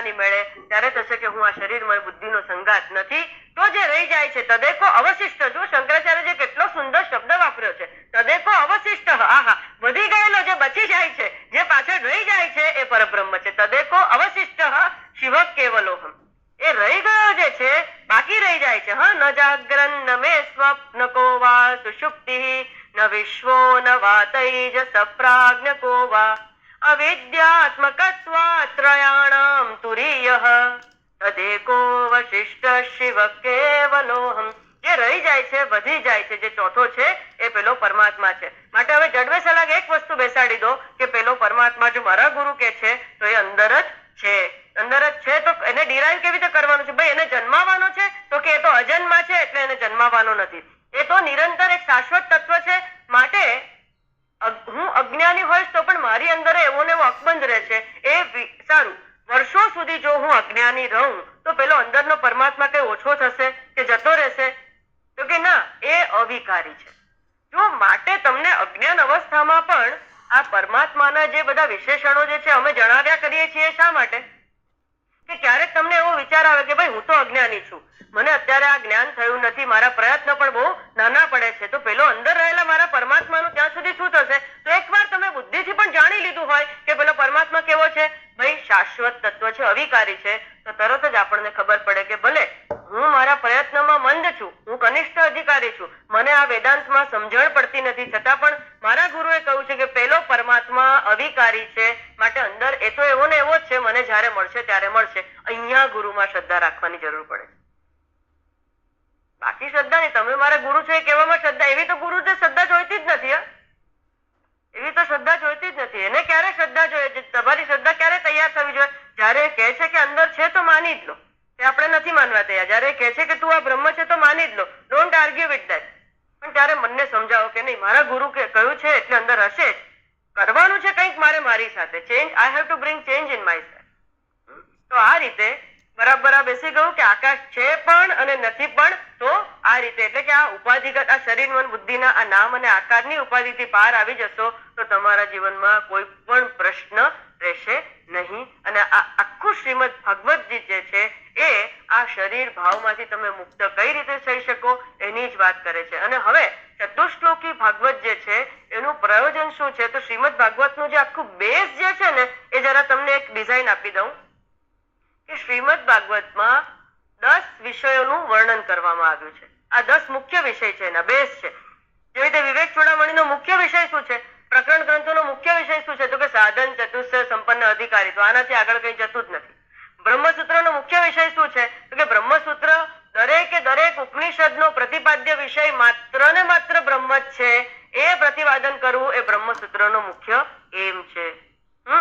પોતાની મળે, ત્યારે થશે કે હું આ શરીરમાં બુદ્ધિનો સંઘાત નથી. તો જે રહી જાય છે, તદેકો અવશિષ્ટ. જો શંકરાચાર્ય કેટલો સુંદર શબ્દ વાપર્યો છે, તદેકો અવશિષ્ટ. આહા, વધી ગયેલો જે બચી જાય છે, જે પાછળ રહી જાય છે, એ પરબ્રહ્મ છે. તદેકો અવશિષ્ટ, શિવ કેવલોહમ એ રહી ગયો જે છે, બાકી રહી જાય છે. હા, ન જાગ્રન, ન મે સ્વપ્ન કો વા, સુષુપ્તિ, ન વિશ્વો, ન વાતૈજ સપ્રાજ્ઞ કો વા. હવે જડવે સલાગ એક વસ્તુ બેસાડી દો કે પેલો પરમાત્મા જો મારા ગુરુ કે છે, તો એ અંદર જ છે. અંદર જ છે તો એને ડિરાઈવ કેવી રીતે કરવાનું છે? ભાઈ, એને જન્માવાનો છે? તો કે એ તો અજન્મા છે, એટલે એને જન્માવાનો નથી. એ તો નિરંતર એક શાશ્વત તત્વ છે માટે અગ- હું અજ્ઞાની હોઈશ તો પણ મારી અંદર એવો ને એવો અકબંધ રહે છે એ વિ- સારું વર્ષો સુધી જો હું અજ્ઞાની રહું તો પેલો અંદરનો પરમાત્મા કઈ ઓછો થશે કે જતો રહેશે તો કે ના એ અવિકારી છે જો માટે તમને અજ્ઞાન અવસ્થામાં પણ આ પરમાત્માના જે બધા વિશેષણો જે છે અમે જણાવ્યા કરીએ છીએ શા માટે? કે ક્યારેક તમને એવો વિચાર આવે કે ભાઈ હું તો અજ્ઞાની છું. મને અત્યારે આ જ્ઞાન થયું નથી, મારા પ્રયત્ન પણ બહુ નાના પડે છે. તો પેલો અંદર રહેલા મારા પરમાત્માનું ત્યાં સુધી શું થશે? તો એકવાર તમે બુદ્ધિથી પણ જાણી લીધું હોય કે પેલો પરમાત્મા કેવો છે? ભાઈ શાશ્વત તત્વ છે, અવિકારી છે. તો તરત જ આપણને ખબર પડે કે ભલે હું મારા પ્રયત્નમાં મંદ છું. હું કનિષ્ઠ અધિકારી છું. મને આ વેદાંતમાં સમજણ પડતી નથી. છતાં પણ મારા ગુરુએ કહ્યું છે કે પેલો પરમાત્મા અવિકારી છે. માટે અંદર એ તો એવો ને એવો જ છે. મને જ્યારે મળશે ત્યારે મળશે. અહીંયા ગુરુમાં શ્રદ્ધા રાખવાની જરૂર પડે છે. બાકી શ્રદ્ધા નહીં. તમે મારા ગુરુ છો એ કહેવામાં શ્રદ્ધા. એવી તો ગુરુ જે શ્રદ્ધા જોઈતી જ નથી એવી તો શ્રદ્ધા જોઈતી જ નથી. એને ક્યારે શ્રદ્ધા જોઈએ? તમારી શ્રદ્ધા ક્યારે તૈયાર થવી જોઈએ? જ્યારે કહે છે કે અંદર છે તો માની જ લો. નથી માનવા તૈયાર. જ્યારે કહે છે કે તું આ બ્રહ્મ છે તો માની જ લો. ડોન્ટ આર્ગ્યુ વિથ દેટ પણ ત્યારે મનને સમજાવો કે નહીં, મારા ગુરુ કે કહ્યું છે એટલે અંદર હશે જ. કરવાનું છે કંઈક મારે મારી સાથે. Change I have to bring change in my તો આ રીતે બરાબર બેસી ગયું કે આકાશ છે પણ અને નથી પણ, તો આ રીતે એટલે કે આ ઉપાધિગત, આ શરીર મન બુદ્ધિના આ નામ અને આકારની ઉપાધિથી પાર આવી જશો, તો તમારા જીવનમાં કોઈ પણ પ્રશ્ન રહેશે નહીં. અને આ આખું શ્રીમદ ભગવતજી જે છે એ આ શરીર ભાવમાંથી તમે મુક્ત કઈ રીતે થઈ શકો એની જ વાત કરે છે. અને હવે ચતુશ્લોકી ભાગવત જે છે, એનું પ્રયોજન શું છે? તો શ્રીમદ ભાગવતનું જે આખું બેઝ જે છે ને, એ જરા તમને એક ડિઝાઇન આપી દઉં. કે શ્રીમદ ભાગવતમાં દસ વિષયોનું વર્ણન કરવામાં આવ્યું છે. આ દસ મુખ્ય વિષય છે એના બેઝ છે. જેવી રીતે વિવેક ચોડામણીનો મુખ્ય વિષય શું છે? પ્રકરણ ગ્રંથોનો મુખ્ય વિષય શું છે? તો કે સાધન ચતુસ્થ સંપન્ન, અધિકારી. તો આનાથી આગળ કઈ જતું જ નથી. બ્રહ્મસૂત્રનો મુખ્ય વિષય શું છે? કે બ્રહ્મસૂત્ર દરેકે દરેક ઉપનિષદનો પ્રતિપાદ્ય વિષય માત્ર ને માત્ર બ્રહ્મ જ છે. એ પ્રતિપાદન કરવું એ બ્રહ્મસૂત્રનો મુખ્ય એમ છે.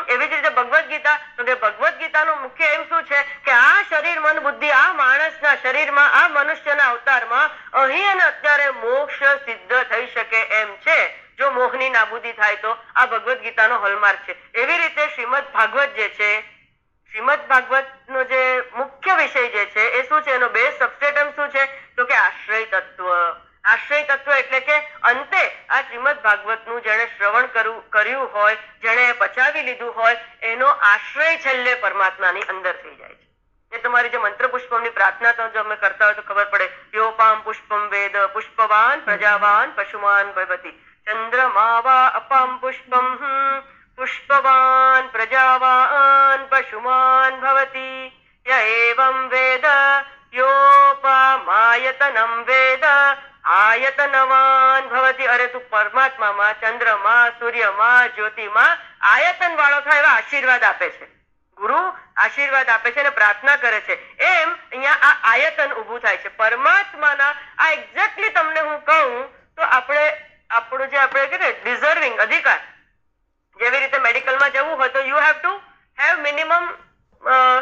એવી જ રીતે ભગવદ્ ગીતા, તો કે ભગવદ્ ગીતાનો મુખ્ય એમ શું છે? કે આ શરીર મન બુદ્ધિ, આ માણસના શરીરમાં, આ મનુષ્યના અવતારમાં અહીં અને અત્યારે મોક્ષ સિદ્ધ થઈ શકે એમ છે. જો મોહની નાબૂદી થાય તો આ ભગવદ્ ગીતાનો હોલમાર્ક છે. એવી રીતે શ્રીમદ ભાગવત જે છે શ્રીમદ ભાગવત નો જે મુખ્ય વિષય જે છે, એ શું છે? એનો બેઝ સબસ્ટેટમ શું છે? તો કે આશ્રય તત્વ. આશ્રય તત્વ એટલે કે અંતે આ શ્રીમદ ભાગવતનું જેને શ્રવણ કર્યું હોય જેને પચાવી લીધું હોય, એનો આશ્રય છેલ્લે પરમાત્માની અંદર થઈ જાય છે. એ તમારી જે મંત્ર પુષ્પમની પ્રાર્થના તો જો અમે કરતા હોય તો ખબર પડે. યોપામ પુષ્પમ વેદ પુષ્પવાન પ્રજાવાન પશુમાન ભવતી. ચંદ્રમાવા અપામ પુષ્પમ પુષ્પવાન પ્રજાવાન પશુમાન ભવતી ય એવં વેદ યોપમાયતનમ વેદ આયતનવાન ભવતી અરે તું પરમાત્મામાં ચંદ્રમાં સૂર્યમાં જ્યોતિમાં આયતન વાળો થાય એવા આશીર્વાદ આપે છે। ગુરુ આશીર્વાદ આપે છે અને પ્રાર્થના કરે છે। એમ અહીંયા આ આયતન ઊભું થાય છે। પરમાત્માના આ એક્ઝેક્ટલી તમને હું કહું, તો આપણે આપણું જે આપણે કે ડિઝર્વિંગ અધિકાર જેવી રીતે મેડિકલમાં જવું હોય તો you have to have minimum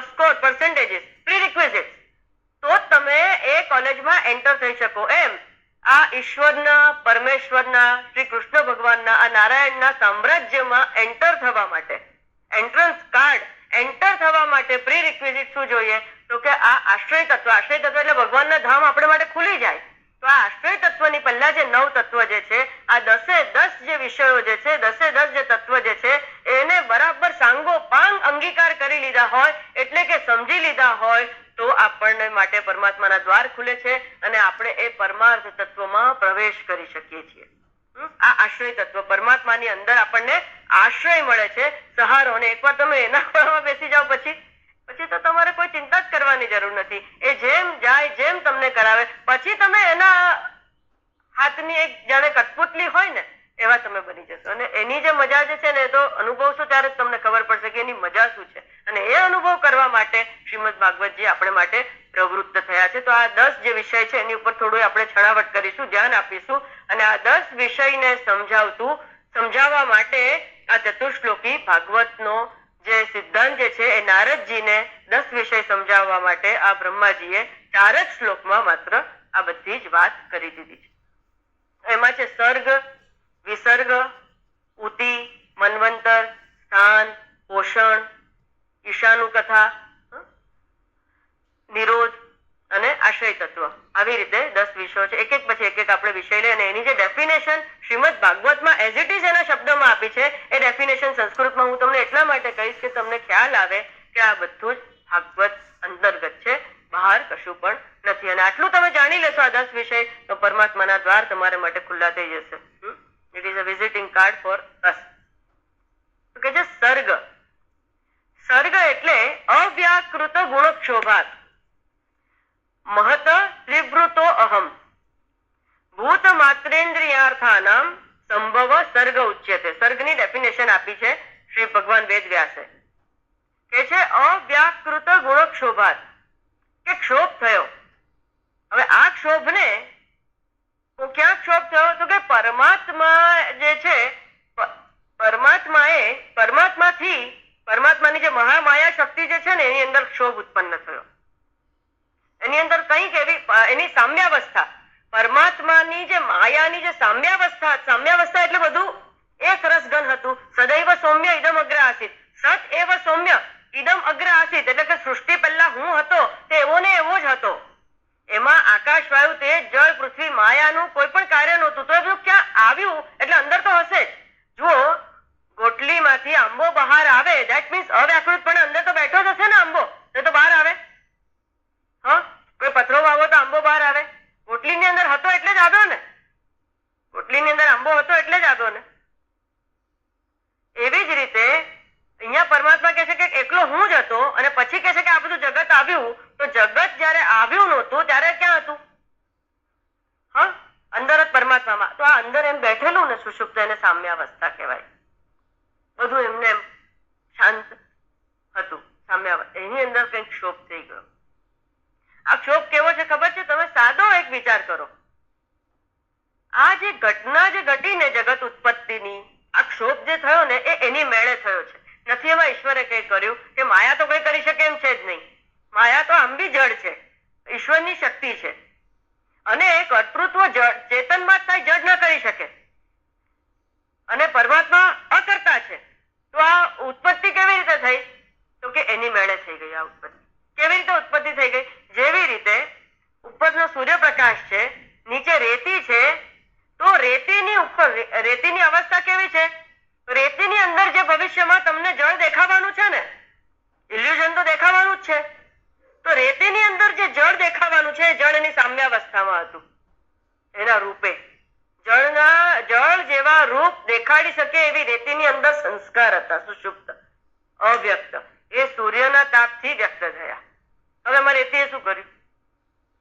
score percentages prerequisite તો તમે એ કોલેજમાં એન્ટર થઈ શકો એમ. આ ઈશ્વરના, પરમેશ્વરના શ્રી કૃષ્ણ ભગવાનના, આ નારાયણના સામ્રાજ્યમાં એન્ટર થવા માટે. એન્ટ્રન્સ કાર્ડ એન્ટર થવા માટે પ્રી રિક્વિઝિટ શું જોઈએ? તો કે આ આશ્રય તત્વ આશ્રય તત્વ એટલે ભગવાનના ધામ આપણે માટે ખુલી જાય. તો આ આશ્રય પહેલા જે નવ તત્વ જે છે, આ દસે દસ જે વિષયો જે છે, દસે દસ જે તત્વ જે છે, એને બરાબર સાંગો પાંગ અંગીકાર કરી લીધા હોય, એટલે કે સમજી લીધા હોય, તો આપણને માટે પરમાત્માના દ્વાર ખુલે છે અને આપણે એ પરમાર્થ તત્વમાં પ્રવેશ કરી શકીએ છીએ. આ આશ્રય તત્વ પરમાત્માની અંદર આપણને આશ્રય મળે છે. સહારો અને એકવાર તમે એના ખોળામાં બેસી જાઓ પછી. પછી તો તમારે કોઈ ચિંતા જ કરવાની જરૂર નથી. એ જેમ જાય, જેમ તમને કરાવે. પછી તમે એના હાથની એક જાણે કઠપુતલી હોય ને, એવા તમે બની જશો. અને એની જે મજા જે છે ને, એ તો અનુભવશો ત્યારે જ તમને ખબર પડશે કે એની મજા શું છે. અને એ અનુભવ કરવા માટે શ્રીમદ ભાગવતજી આપણે માટે પ્રવૃત્ત થયા છે. તો આ દસ જે વિષય છે, એની ઉપર થોડું આપણે છણાવટ કરીશું, ધ્યાન આપીશું. અને આ દસ વિષયને સમજાવતું, સમજાવવા માટે આ ચતુશ્લોકી ભાગવતનો જે સિદ્ધાંત જે છે એ નારદજીને દસ વિષય સમજાવવા માટે આ બ્રહ્માજીએ ચાર જ શ્લોકમાં માત્ર આ બધી જ વાત કરી દીધી છે. એમાં છે સર્ગ, વિસર્ગ, ઉતિ, મનવંતર, સ્થાન, પોષણ ઈશાનુ કથા નિરોધ અને આશ્રય તત્વ. આવી રીતે દસ વિષયો છે. એક એક પછી એક એક આપણે વિષય લઈએ અને એની જે ડેફિનેશન શ્રીમદ ભાગવતમાં એઝ ઇટ ઇઝ એના શબ્દમાં આપી છે, એ ડેફિનેશન સંસ્કૃતમાં હું તમને એટલા માટે કહીશ કે તમને ખ્યાલ આવે કે આ બધું જ ભાગવત અંતર્ગત છે. બહાર કશું પણ નથી. અને આટલું તમે જાણી લેશો આ દસ વિષય, તો પરમાત્માના દ્વાર તમારા માટે ખુલ્લા થઈ જશે. It is a visiting card for us કે છે સર્ગ. સર્ગ એટલે અવ્યાકૃત ગુણક્ષોભાત મહત વિવૃતો અહમ ભૂત માત્રેન્દ્રિયાર્થાનામ સંભવ સર્ગ ઉચ્યતે સર્ગની ડેફિનેશન આપી છે શ્રી ભગવાન વેદ વ્યાસે કે છે, અવ્યાકૃત ગુણક્ષોભાત, કે ક્ષોભ થયો। હવે આ ક્ષોભને તો ક્યાં ક્ષોભ થયો? તો કે પરમાત્મા જે છે પરમાત્માએ, પરમાત્માથી, પરમાત્માની જે મહામાયા શક્તિ જે છે ને, એની અંદર ક્ષોભ ઉત્પન્ન થયો। એની અંદર કંઈક એવી એની સામ્યાવસ્થા. પરમાત્માની જે માયાની જે સામ્યાવસ્થા સામ્યાવસ્થા એટલે બધું એક રસગન હતું સદૈવ સૌમ્ય ઇદમ અગ્ર આસિત સત એવ સૌમ્ય ઇદમ અગ્ર આસિત એટલે કે સૃષ્ટિ પહેલા હું હતો તે એવો ને એવો જ હતો એમાં આકાશ વાયુ તેજ જળ પૃથ્વી માયાનું કોઈ પણ કાર્ય નહોતું તો એ બધું ક્યાં આવ્યું એટલે અંદર તો હશે જ જુઓ ગોટલીમાંથી આંબો બહાર આવે ધેટ મીન્સ અવ્યાકૃત પણ અંદર તો બેઠો જ હશે ને આંબો એ તો બહાર આવે હા કોઈ પથરો વાવો તો આંબો બહાર આવે ગોટલીની અંદર હતો એટલે જ આવ્યો ને ગોટલીની અંદર આંબો હતો એટલે જ આવ્યો ને એવી જ રીતે અહીંયા પરમાત્મા કહે છે કે એકલો હું જ હતો અને પછી કહે છે કે આ બધું જગત આવ્યું તો જગત જ્યારે આવ્યું નહોતું ત્યારે ક્યાં હતું? હા? અંદર જ પરમાત્મામાં. તો આ અંદર એમ બેઠેલું ને સુષુપ્ત એને સામ્યાવસ્થા કહેવાય. બધું એમને એમ શાંત હતું. સામ્યાવસ્થા એની અંદર કંઈક ક્ષોભ થઈ ગયો. આ ક્ષોભ કેવો છે ખબર છે? તમે સાદો એક વિચાર કરો. આ જે ઘટના જે ઘટીને જગત ઉત્પત્તિની, આ ક્ષોભ જે થયો ને એ એની મેળે થયો છે. નથી એમાં ઈશ્વરે કઈ કર્યું? કે માયા તો કઈ કરી શકે એમ છે જ નહીં. માયા તો આમ બી જડ છે. ઈશ્વરની શક્તિ છે. અને કર્તૃત્વ જડ ચેતનમાં કઈ જજ ન કરી શકે. અને પરમાત્મા અકર્તા છે. તો આ ઉત્પત્તિ કેવી રીતે થઈ? તો કે એની મેળે થઈ ગઈ આ ઉત્પત્તિ. કેવી રીતે ઉત્પત્તિ થઈ ગઈ? જેવી રીતે ઉપરનો સૂર્યપ્રકાશ છે, નીચે રેતી છે, તો રેતીની ઉપર રેતીની અવસ્થા કેવી છે? રેતીની અંદર જે ભવિષ્યમાં તમને જળ દેખાવાનું છે ને ઇલ્યુઝન તો દેખાવાનું જ છે. તો રેતીની અંદર જે જળ દેખાવાનું છે જળ એની સામ્યાવસ્થામાં હતું. એના રૂપે જળના જળ જેવા રૂપ દેખાડી શકે એવી રેતીની અંદર સંસ્કાર હતા, સુષુપ્ત, અવ્યક્ત. એ સૂર્યના તાપથી વ્યક્ત થયા. હવે અમારે રેતીએ શું કર્યું?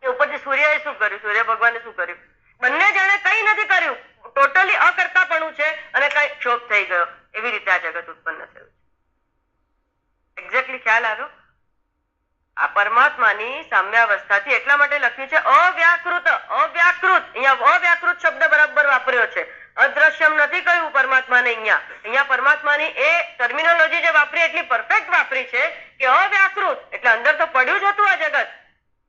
એ ઉપરથી સૂર્યએ શું કર્યું? સૂર્ય ભગવાને શું કર્યું? બંને જણે કઈ નથી કર્યું. ટોટલી અકર્તાપણું છે અને કઈ ક્ષોભ થઈ ગયો. એવી રીતે આ જગત ઉત્પન્ન થયું છે. એક્ઝેક્ટલી ખ્યાલ આવ્યો? આ પરમાત્માની સામ્યાવસ્થાથી એટલા માટે લખ્યું છે, અવ્યાકૃત અવ્યાકૃત. અહીંયા અવ્યાકૃત શબ્દ બરાબર વાપર્યો છે. અદ્રશ્યમ નથી કહ્યું પરમાત્માને અહીંયા. અહીંયા પરમાત્માની એ ટર્મિનોલોજી જે વાપરી, એટલી પરફેક્ટ વાપરી છે કે અવ્યાકૃત. એટલે અંદર તો પડ્યું જ હતું આ જગત.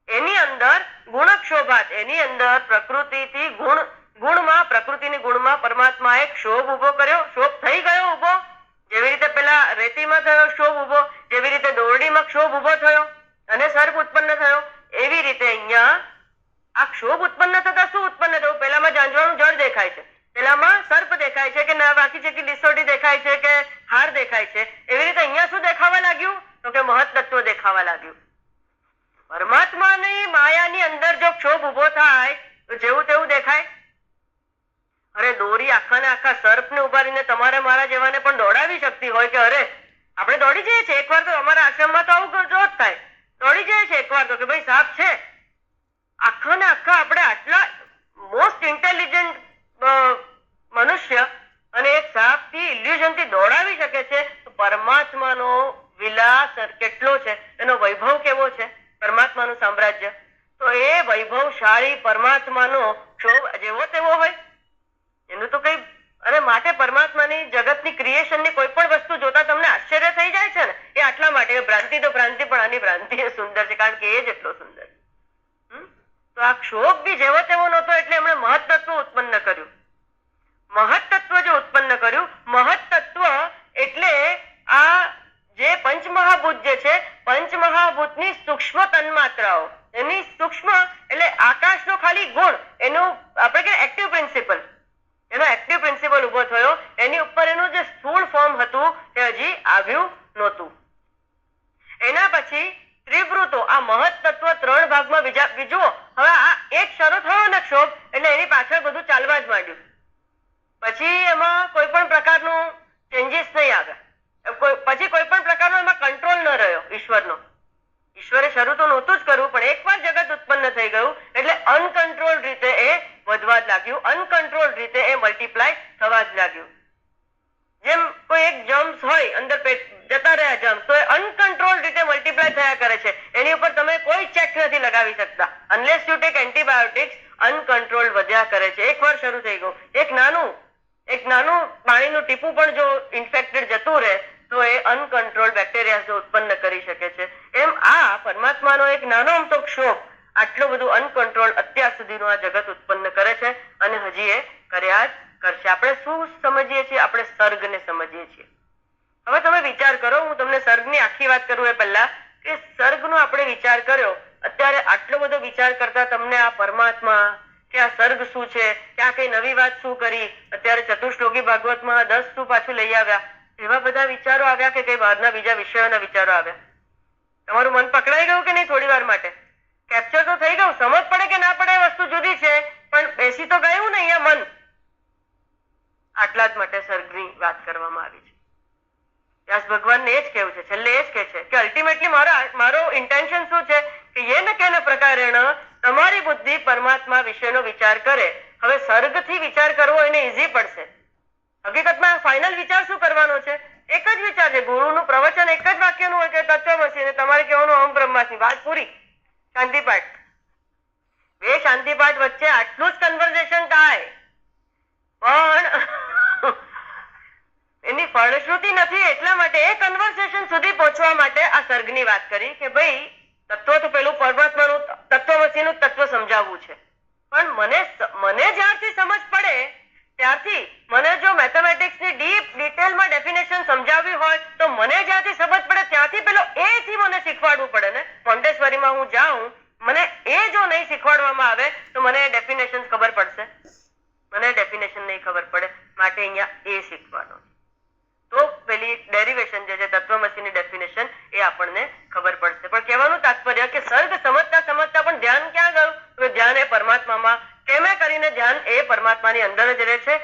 એની અંદર ગુણક્ષોભાત, એની અંદર પ્રકૃતિથી ગુણ, ગુણમાં, પ્રકૃતિની ગુણમાં પરમાત્માએ ક્ષોભ ઊભો કર્યો. ક્ષોભ થઈ ગયો ઊભો જેવી રીતે પેલા રેતીમાં થયો ક્ષોભ ઊભો જેવી રીતે દોરડીમાં ક્ષોભ ઊભો થયો અને સર્પ ઉત્પન્ન થયો એવી રીતે અહીંયા આ ક્ષોભ ઉત્પન્ન થતા શું ઉત્પન્ન થયું પહેલામાં ઝાંઝવાળું જળ દેખાય છે પેલામાં સર્પ દેખાય છે કે ના બાકી છે કે લિસોટી દેખાય છે કે હાર દેખાય છે એવી રીતે અહીંયા શું દેખાવા લાગ્યું તો કે મહત્તત્વ દેખાવા લાગ્યું પરમાત્માની માયાની અંદર જો ક્ષોભ ઊભો થાય તો જેવું તેવું દેખાય અરે દોરી આખા ને આખા સર્પને ઉભારીને તમારે મારા જેવાને પણ દોડાવી શકતી હોય કે અરે આપણે દોડી જઈએ છીએ એકવાર તો અમારા આશ્રમમાં તો આવું જો જ થાય દોડી જઈએ છીએ એકવાર તો કે ભાઈ સાપ છે આખા ને આખા આપણે આટલા મોસ્ટ ઇન્ટેલિજન્ટ મનુષ્ય અને એક સાપથી દોડાવી શકે છે, તો પરમાત્માનો વિલાસ કેટલો છે? એનો વૈભવ કેવો છે? પરમાત્માનું સામ્રાજ્ય. તો એ વૈભવશાળી પરમાત્માનો ક્ષોભ જેવો તેવો હોય. એનું તો કઈ અને માટે પરમાત્માની જગતની ક્રિએશનની કોઈ પણ વસ્તુ જોતા તમને આશ્ચર્ય થઈ જાય છે ને? એ આટલા માટે ભ્રાંતિ તો ભ્રાંતિ, પણ આની ભ્રાંતિ એ સુંદર છે, કારણ કે એ જ એટલો સુંદર? તો આ ક્ષોભ બી જેવો તેવો નહોતો, એટલે એમણે મહત્તત્વ ઉત્પન્ન કર્યું. મહત્તત્વ ઉત્પન્ન કર્યું. મહત્તત્વ એટલે આ જે પંચમહાભૂત જે છે, પંચમહાભૂતની સૂક્ષ્મ તન્માત્રાઓ. એની સૂક્ષ્મ એટલે આકાશનો ખાલી ગુણ. એનું આપણે કે એક્ટિવ પ્રિન્સિપલ એનો એક્ટિવ પ્રિન્સિપલ ઊભો થયો. એની ઉપર એનું જે સ્થૂળ ફોર્મ હતું તે હજી આવ્યું નહોતું. એના પછી ત્રિવૃતો, આ મહત તત્વ ત્રણ ભાગમાં બીજા, બીજું, હવે આ એક શરૂ થયો ને ક્ષોભ એટલે એની પાછળ બધું ચાલવા જ માંડ્યું પછી એમાં કોઈ પણ પ્રકારનું ચેન્જીસ નહીં આવ્યા એમ કોઈ- પછી કોઈ પણ પ્રકારનો એમાં કંટ્રોલ ન રહ્યો ઈશ્વરનો ઈશ્વરે શરૂ તો નહોતું જ કરવું પણ એકવાર જગત ઉત્પન્ન થઈ ગયું એટલે અનકંટ્રોલ રીતે એ વધવા જ લાગ્યું અનકંટ્રોલ રીતે એ મલ્ટીપ્લાય થવા જ લાગ્યું જેમ કોઈ એક જમ્સ હોય અંદર પેટ જતા રહ્યા જમ્સ તો એ અનકંટ્રોલ રીતે મલ્ટીપ્લાય થયા કરે છે. એની ઉપર તમે કોઈ ચેક નથી લગાવી શકતા. Unless you take antibiotics uncontrol વધ્યા કરે છે. એકવાર શરૂ થઈ ગયું. એક નાનું એક નાનું પાણીનું ટીપું પણ જો ઇન્ફેક્ટેડ જતું રહે, તો એ અનકન્ટ્રોલ બેક્ટેરિયા ઉત્પન્ન કરી શકે છે. એમ આ પરમાત્માનો એક નાનો અમતો ક્ષોભ. આટલું બધું અનકન્ટ્રોલ અત્યાર સુધીનું આ જગત ઉત્પન્ન કરે છે અને હજી એ કર્યા જ કરશે. આપણે શું સમજીએ છીએ? આપણે સર્ગને સમજીએ છીએ. હવે તમે વિચાર કરો, હું તમને સર્ગની આખી વાત કરું એ પહેલા. કે સર્ગનો આપણે વિચાર કર્યો. અત્યારે આટલો બધો વિચાર કરતા તમને આ પરમાત્મા કે આ સર્ગ શું છે, કે આ કઈ નવી વાત શું કરી? અત્યારે ચતુશ્લોકી ભાગવતમાં દસ શું પાછું લઈ આવ્યા. એવા બધા વિચારો આવ્યા કે કઈ બહારના બીજા વિષયોના વિચારો આવ્યા. તમારું મન પકડાઈ ગયું કે નહીં થોડી વાર માટે? કેપ્ચર તો થઈ ગયું. સમજ પડે કે ના પડે એ વસ્તુ જુદી છે, પણ બેસી તો ગયું ને અહીંયા મન. આટલા જ માટે સર્ગની વાત કરવામાં આવી છે. વ્યાસ ભગવાનને એ જ કેવું છે. છેલ્લે એ જ કે છે કે અલ્ટિમેટલી મારો મારો ઇન્ટેન્શન શું છે? કે યેન કેન પ્રકારેણ તમારી બુદ્ધિ પરમાત્મા વિશેનો વિચાર કરે. હવે સર્ગથી વિચાર કરવો એને ઈઝી પડશે. હકીકતમાં ફાઇનલ વિચાર શું કરવાનો છે? એક જ વિચાર છે. ગુરુનું પ્રવચન એક જ વાક્યનું હોય કે તત્વમસી અને તમારે કહેવાનું અહમ બ્રહ્માસી વાત પૂરી. શાંતિપાઠ. બે શાંતિપાઠ વચ્ચે આટલું જ કન્વર્ઝેશન થાય. પણ એની ફળશ્રુતિ નથી, એટલા માટે એ કન્વર્સેશન સુધી પહોંચવા માટે આ સર્ગની વાત કરી કે ભાઈ, તત્વ તો પેલું પરમાત્માનું તત્વમસીનું તત્વ સમજાવવું છે. પણ મને મને જ્યારથી સમજ પડે, ત્યારથી મને જો મેથેમેટિક્સની ડીપ ડિટેલમાં ડેફિનેશન સમજાવવી હોય, તો મને જ્યાંથી સમજ પડે ત્યાંથી પેલો એ થી મને શીખવાડવું પડે ને. કોન્ટેશ્વરીમાં હું જાઉં, મને એ જો નહીં શીખવાડવામાં આવે, તો મને ડેફિનેશન ખબર પડશે. મને ડેફિનેશન નહીં ખબર પડે, માટે અહીંયા એ શીખવાનો પેલી ડેરિવેશન જે છે તત્વમસીની ડેફિનેશન એ આપણને ખબર પડશે. પણ કહેવાનું તાત્પર્ય કે સર્ગ સમજતા સમજતા પણ ધ્યાન ક્યાં ગયું? ધ્યાન એ પરમાત્મામાં. કેમે કરીને ધ્યાન એ પરમાત્માની અંદર જ રહે છે.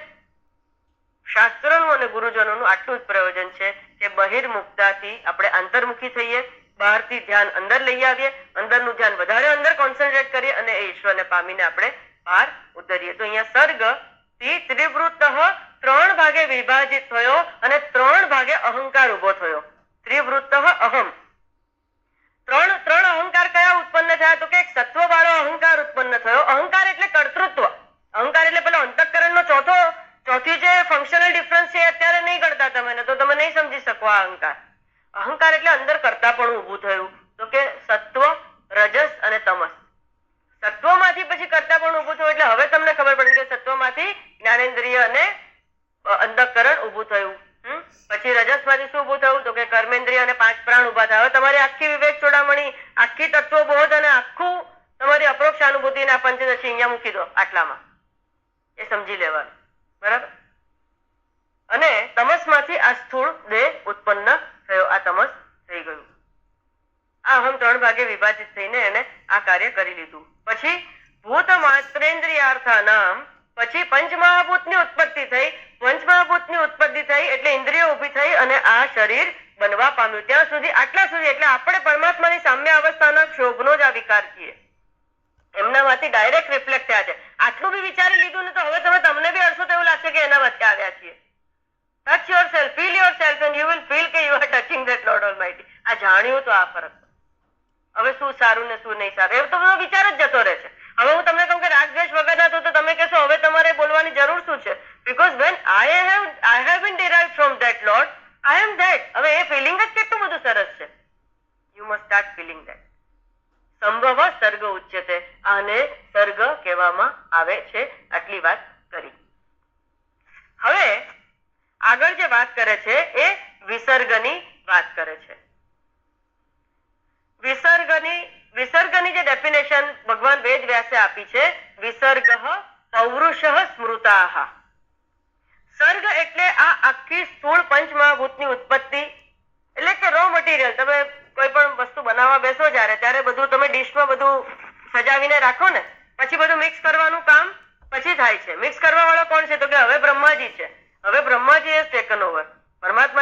શાસ્ત્રોનું અને ગુરુજનોનું આટલું જ પ્રયોજન છે કે બહિર્મુક્તાથી આપણે આંતરમુખી થઈએ, બહારથી ધ્યાન અંદર લઈ આવીએ, અંદરનું ધ્યાન વધારે અંદર કોન્સન્ટ્રેટ કરીએ અને એ ઈશ્વરને પામીને આપણે બહાર ઉતરીએ. તો અહીંયા સર્ગથી ત્રિવૃત્ત ત્રણ ભાગે વિભાજિત થયો અને ત્રણ ભાગે અહંકાર ઊભો થયો. ત્રિવૃત્ત અહમ. ત્રણ ત્રણ અહંકાર કયા ઉત્પન્ન થયા? તો કે એક સત્વ વાળો અહંકાર ઉત્પન્ન થયો. અહંકાર એટલે કર્તૃત્વ. અહંકાર એટલે પેલો અંતઃકરણનો ચોથો, ચોથી જે ફંક્શનલ ડિફરન્સ છે અત્યારે નહીં કરતા તમે તો તમે નહીં સમજી શકો આ અહંકાર. અહંકાર એટલે અંદર કરતા પણ ઊભું થયું. તો કે સત્વ, રજસ અને તમસ. સત્વમાંથી પછી કરતા પણ ઊભું થયું એટલે હવે તમને ખબર પડી કે સત્વમાંથી જ્ઞાનેન્દ્રિય અને અંતઃકરણ ઉભું થયું. પછી રજસમાંથી શું ઉભું થયું? તો કે કર્મેન્દ્રિય અને પાંચ પ્રાણ ઊભા થયા. તમારી આખી વિવેક ચોડામણી, આખી તત્વબોધ અને આખું તમારી અપર અપરોક્ષ અનુભૂતિના પંચદશી અહીંયા મૂકી દો, આટલામાં. એ સમજી લેવાનું. બરાબર? અને તમસમાંથી આ સ્થૂળ દેહ ઉત્પન્ન થયો. આ તમસ થઈ ગયું. આ અહમ ત્રણ ભાગે વિભાજિત થઈને એને આ કાર્ય કરી લીધું. પછી ભૂત માત્રેન્દ્રિયાર્થાનામ પછી પંચમહાભૂતની ઉત્પત્તિ થઈ પંચમહાભૂતની ઉત્પત્તિ થઈ એટલે ઇન્દ્રિયો ઊભી થઈ અને આ શરીર બનવા પામ્યું. ત્યાં સુધી, આટલા સુધી, એટલે આપણે પરમાત્માની સામ્ય અવસ્થાના ક્ષોભનો જ આ વિકાર છીએ. એમનામાંથી ડાયરેક્ટ રિફ્લેક્ટ થયા છે. આટલું બી વિચારી લીધું ને તો હવે તમે તમને બી હરશો તો એવું લાગશે કે એના વચ્ચે આવ્યા છીએ. Touch yourself feel yourself and you will feel કે you are touching that Lord Almighty આ જાણ્યું તો આ ફરક. હવે શું સારું ને શું નહીં સારું? એ તો બધો વિચાર જ જતો રહે છે. હવે હું તમને કહું કે રાગ દ્વેષ વગરના તો તમે કહેશો, હવે તમારે બોલવાની જરૂર શું છે? હવે આગળ જે વાત કરે છે, એ વિસર્ગની વાત કરે છે. વિસર્ગની વિસર્ગની જે ડેફિનેશન ભગવાન વેદ વ્યાસે આપી છે, વિસર્ગ પૌરુષ સ્મૃતાહ સર્ગ એટલે આ આખી સ્થૂળ પંચમહાભૂતની ઉત્પત્તિ. એટલે કે રો મટીરિયલ તમે કોઈ પણ વસ્તુ બનાવવા બેસો જ્યારે, ત્યારે બધું તમે ડીશમાં બધું સજાવીને રાખો ને, પછી બધું મિક્સ કરવાનું કામ પછી થાય છે. મિક્સ કરવા વાળો કોણ છે? તો કે હવે બ્રહ્માજી છે. હવે બ્રહ્માજી એ ટેકન ઓવર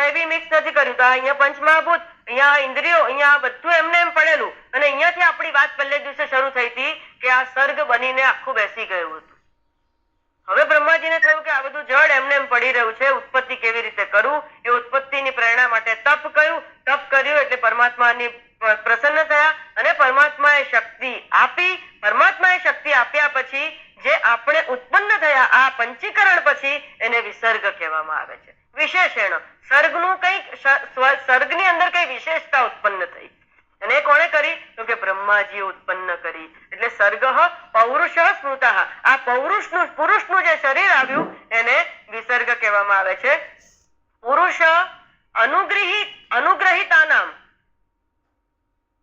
એ બી મિક્સ નથી કર્યું. તો અહીંયા પંચમહાભૂત, અહીંયા ઇન્દ્રિયો, અહીંયા બધું એમને એમ પડેલું. અને અહીંયાથી આપણી વાત પહેલે દિવસે શરૂ થઈ હતી કે આ સર્ગ બનીને આખું બેસી ગયું હતું. હવે બ્રહ્માજીને થયું કે આ બધું જળ એમને એમ પડી રહ્યું છે, ઉત્પત્તિ કેવી રીતે કરવું એ ઉત્પત્તિની પ્રેરણા માટે તપ કર્યું. તપ કર્યું એટલે પરમાત્માની પ્રસન્ન થયા અને પરમાત્માએ શક્તિ આપી. પરમાત્માએ શક્તિ આપ્યા પછી જે આપણે ઉત્પન્ન થયા આ પંચીકરણ પછી એને વિસર્ગ કહેવામાં આવે છે. વિશેષણ સર્ગનું કંઈક સર્ગની અંદર કઈ વિશેષતા ઉત્પન્ન થઈ. અને કોણે કરી? તો કે બ્રહ્માજીએ ઉત્પન્ન કરી. એટલે સર્ગ પૌરુષ સ્મૃત. આ પૌરુષનું, પુરુષનું જે શરીર આવ્યું, એને વિસર્ગ કહેવામાં આવે છે. પુરુષ અનુગ્રહિત અનુગ્રહિતાનામ.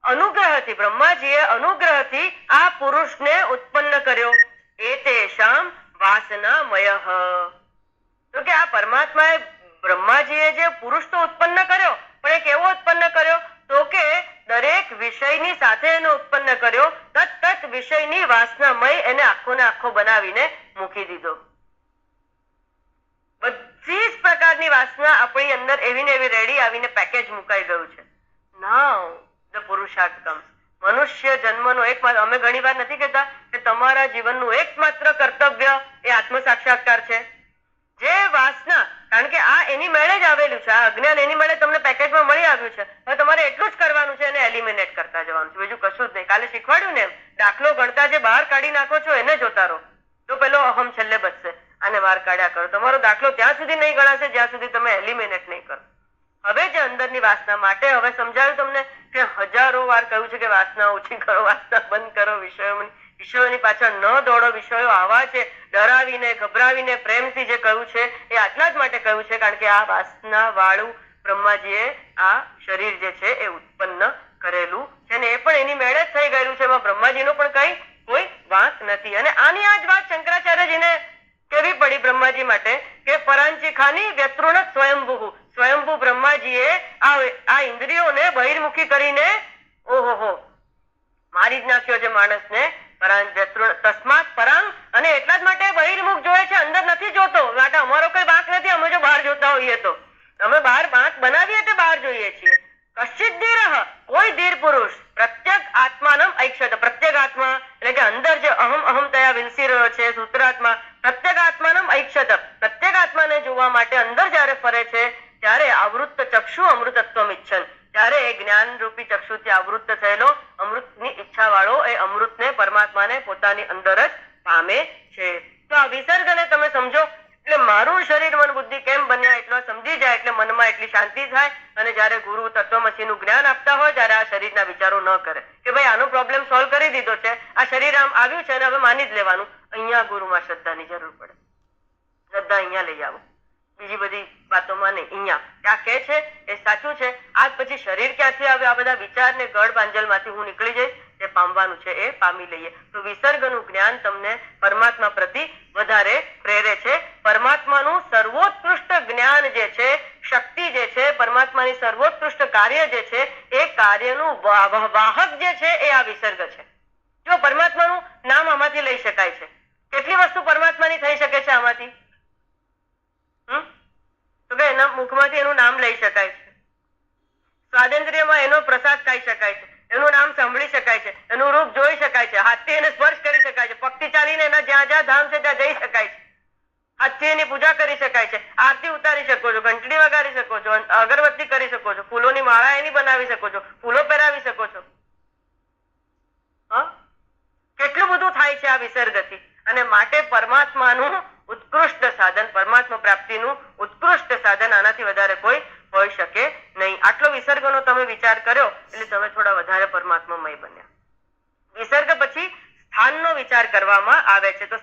અનુગ્રહથી, બ્રહ્માજીએ અનુગ્રહથી આ પુરુષને ઉત્પન્ન કર્યો. એ તેષામ વાસનામય. તો કે આ પરમાત્માએ બ્રહ્માજીએ જે પુરુષ તો ઉત્પન્ન કર્યો, પણ એ કેવો ઉત્પન્ન કર્યો? તો કે દરેક વિષયની સાથે એનો ઉત્પન્ન કર્યો તત તત વિષયની વાસનામય એને આખો ને આખો બનાવીને મૂકી દીધો. બધી જ પ્રકારની વાસના આપણી અંદર એવી ને એવી રેડી આવીને પેકેજ મુકાઈ ગયું છે. નાવ ધ પુરુષાર્થ કમ્સ મનુષ્ય જન્મનો એક અમે ઘણી વાર નથી કહેતા કે તમારા જીવનનું એકમાત્ર કર્તવ્ય એ આત્મ સાક્ષાત્કાર છે. જે વાસના, કારણ કે આ એની મેળે જ આવેલું છે, આ અજ્ઞાન એની મેળે તમને પેકેજમાં મળી આવ્યું છે. હવે તમારે એટલું જ કરવાનું છે એને એલિમિનેટ કરતા જવાનું છે. બીજું કશું જ નહીં. કાલે શીખવાડ્યું ને એમ, દાખલો ગણતા જે બહાર કાઢી નાખો છો એને જોતા રહો. તો પેલો અહમ છેલ્લે બચશે. આને બહાર કાઢ્યા કરો. તમારો દાખલો ત્યાં સુધી નહીં ગણાશે, જ્યાં સુધી તમે એલિમિનેટ નહીં કરો. હવે જે અંદરની વાસના માટે હવે સમજાયું તમને કે હજારો વાર કહ્યું છે કે વાસના ઓછી કરો, વાસના બંધ કરો, વિષયોની વિષયોની પાછળ ન દોડો, વિષયો આવા છે, ડરાવીને, ગભરાવીને, પ્રેમથી જે કહ્યું છે, એ આટલા જ માટે કહ્યું છે, કારણ કે આ વાસના વાળું બ્રહ્માજીએ આ શરીર જે છે એ ઉત્પન્ન કરેલું છે ને એ પણ એની મેળે જ થઈ ગયેલું છે. એમાં બ્રહ્માજીનો પણ કઈ કોઈ વાંક નથી. અને આની આ જ વાત શંકરાચાર્યજીને કેવી પડી બ્રહ્માજી માટે કે પરાંચી ખાની વ્યતૃણ સ્વયંભુ સ્વયંભુ બ્રહ્માજીએ આ ઇન્દ્રિયોને બહિર્મુખી કરીને ઓહો મારી જ નાખ્યો છે માણસને પરાંગ તસ્માત પરાંગ અને એટલા જ માટે બહિર્મુખ જોયે છે, અંદર નથી જોતો. માટે અમારો કોઈ વાંક નથી, અમે જો બહાર જોતા હોઈએ તો. અમે બહાર વાંક બનાવીએ તે બહાર જોઈએ છીએ કશ્ચિત ધીરઃ કોઈ ધીર પુરુષ પ્રત્યેક આત્માનમ ઐક્ષત પ્રત્યેક આત્મા એટલે કે અંદર જે અહમ અહમ તયા વિલસી રહ્યો છે સૂત્રાત્મા પ્રત્યેક આત્માનમ ઐક્ષત પ્રત્યેક આત્માને જોવા માટે અંદર જ્યારે ફરે છે ત્યારે આવૃત્ત ચક્ષુ અમૃતત્વમ ઈચ્છન ત્યારે એ જ્ઞાન રૂપી ચક્ષુથી આવૃત્ત થયેલો અમૃતની ઈચ્છા વાળો એ અમૃતને પોતાની અંદર જ પામે છે. તો આ વિસર્ગને તમે સમજો, એટલે મારું શરીર મન બુદ્ધિ કેમ બન્યા એટલો સમજી જાય, એટલે મનમાં એટલી શાંતિ થાય. અને જ્યારે ગુરુ તત્વમસીનું જ્ઞાન આપતા હોય, ત્યારે આ શરીરના વિચારો ન કરે. કે ભાઈ, આનો પ્રોબ્લેમ સોલ્વ કરી દીધો છે. આ શરીર આમ આવ્યું છે અને હવે માની જ લેવાનું. અહીંયા ગુરુમાં શ્રદ્ધાની જરૂર પડે. શ્રદ્ધા અહીંયા લઈ આવો. બીજી બધી વાતોમાં નહીં અહીંયા. આ કે છે, એ સાચું છે. આજ પછી શરીર ક્યાંથી આવે? આ બધા વિચાર ને ગઢ બાંજલમાંથી હું નીકળી જઈશ. જે પામવાનું છે, એ પામી લઈએ. તો વિસર્ગનું જ્ઞાન તમને પરમાત્મા પ્રતિ વધારે પ્રેરે છે. પરમાત્માનું સર્વોત્કૃષ્ટ જ્ઞાન જે છે, શક્તિ જે છે, પરમાત્માની સર્વોત્કૃષ્ટ કાર્ય જે છે, એ કાર્યનું વાહ- વાહ- વાહક જે છે, એ આ વિસર્ગ છે. જો પરમાત્માનું નામ આમાંથી લઈ શકાય છે. કેટલી વસ્તુ પરમાત્માની થઈ શકે છે આમાંથી? તો કે એના મુખમાંથી એનું નામ લઈ શકાય છે. સ્વાતંત્ર્યમાં એનો પ્રસાદ ખાઈ શકાય છે. એનું નામ સાંભળી શકાય છે, એનું રૂપ જોઈ શકાય છે, હાથથી એને સ્પર્શ કરી શકાય છે, પગથી ચાલીને એના જ્યાં જ્યાં ધામ છે ત્યાં જઈ શકાય છે. હાથથી એની પૂજા કરી શકાય છે, આરતી ઉતારી શકો છો, ઘંટડી વગાડી શકો છો, અગરબત્તી કરી શકો છો, ફૂલોની માળા એની બનાવી શકો છો, ફૂલો પહેરાવી શકો છો. કેટલું બધું થાય છે આ વિસર્ગથી? અને માટે પરમાત્માનું ઉત્કૃષ્ટ સાધન, પરમાત્મા પ્રાપ્તિનું ઉત્કૃષ્ટ સાધન આનાથી વધારે કોઈ હોઈ શકે નહીં. આટલો વિસર્ગનો તમે વિચાર કર્યો એટલે તમે થોડા વધારે પરમાત્મામય બન્યા. વિસર્ગ પછી સ્થાનનો વિચાર કરવામાં આવે છે. તો